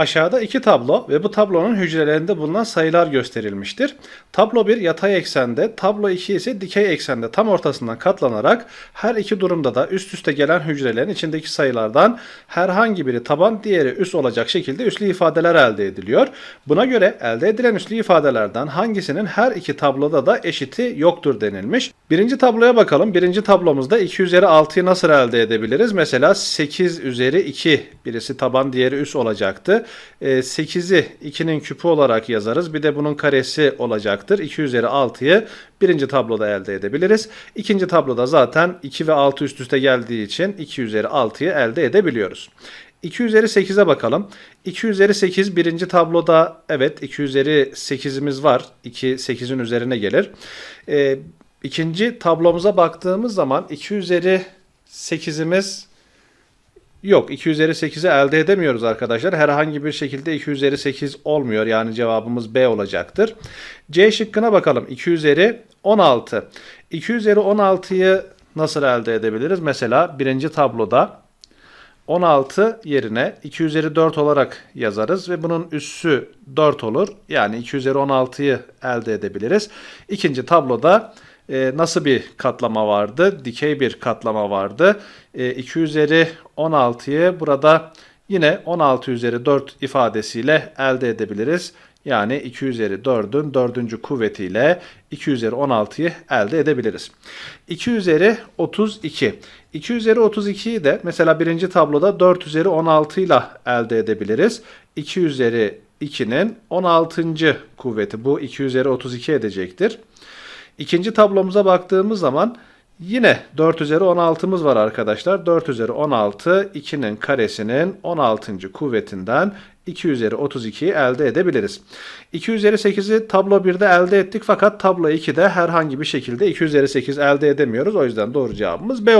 Aşağıda iki tablo ve bu tablonun hücrelerinde bulunan sayılar gösterilmiştir. Tablo 1 yatay eksende, tablo 2 ise dikey eksende tam ortasından katlanarak her iki durumda da üst üste gelen hücrelerin içindeki sayılardan herhangi biri taban diğeri üst olacak şekilde üslü ifadeler elde ediliyor. Buna göre elde edilen üslü ifadelerden hangisinin her iki tabloda da eşiti yoktur denilmiş. Birinci tabloya bakalım. Birinci tablomuzda 2 üzeri 6'yı nasıl elde edebiliriz? Mesela 8 üzeri 2 birisi taban diğeri üst olacaktı. Ee, 8'i 2'nin küpü olarak yazarız. Bir de bunun karesi olacaktır. 2 üzeri 6'yı birinci tabloda elde edebiliriz. İkinci tabloda zaten 2 ve 6 üst üste geldiği için 2 üzeri 6'yı elde edebiliyoruz. 2 üzeri 8'e bakalım. 2 üzeri 8 birinci tabloda evet 2 üzeri 8'imiz var. 2 8'in üzerine gelir. Ee, ikinci tablomuza baktığımız zaman 2 üzeri 8'imiz Yok 2 üzeri 8'i elde edemiyoruz arkadaşlar. Herhangi bir şekilde 2 üzeri 8 olmuyor. Yani cevabımız B olacaktır. C şıkkına bakalım. 2 üzeri 16. 2 üzeri 16'yı nasıl elde edebiliriz? Mesela birinci tabloda 16 yerine 2 üzeri 4 olarak yazarız ve bunun üssü 4 olur. Yani 2 üzeri 16'yı elde edebiliriz. İkinci tabloda e, nasıl bir katlama vardı? Dikey bir katlama vardı. E, 2 üzeri 16'yı burada yine 16 üzeri 4 ifadesiyle elde edebiliriz. Yani 2 üzeri 4'ün 4. kuvvetiyle 2 üzeri 16'yı elde edebiliriz. 2 üzeri 32. 2 üzeri 32'yi de mesela birinci tabloda 4 üzeri 16 ile elde edebiliriz. 2 üzeri 2'nin 16. kuvveti bu 2 üzeri 32 edecektir. İkinci tablomuza baktığımız zaman yine 4 üzeri 16'mız var arkadaşlar. 4 üzeri 16 2'nin karesinin 16. kuvvetinden 2 üzeri 32'yi elde edebiliriz. 2 üzeri 8'i tablo 1'de elde ettik fakat tablo 2'de herhangi bir şekilde 2 üzeri 8 elde edemiyoruz. O yüzden doğru cevabımız B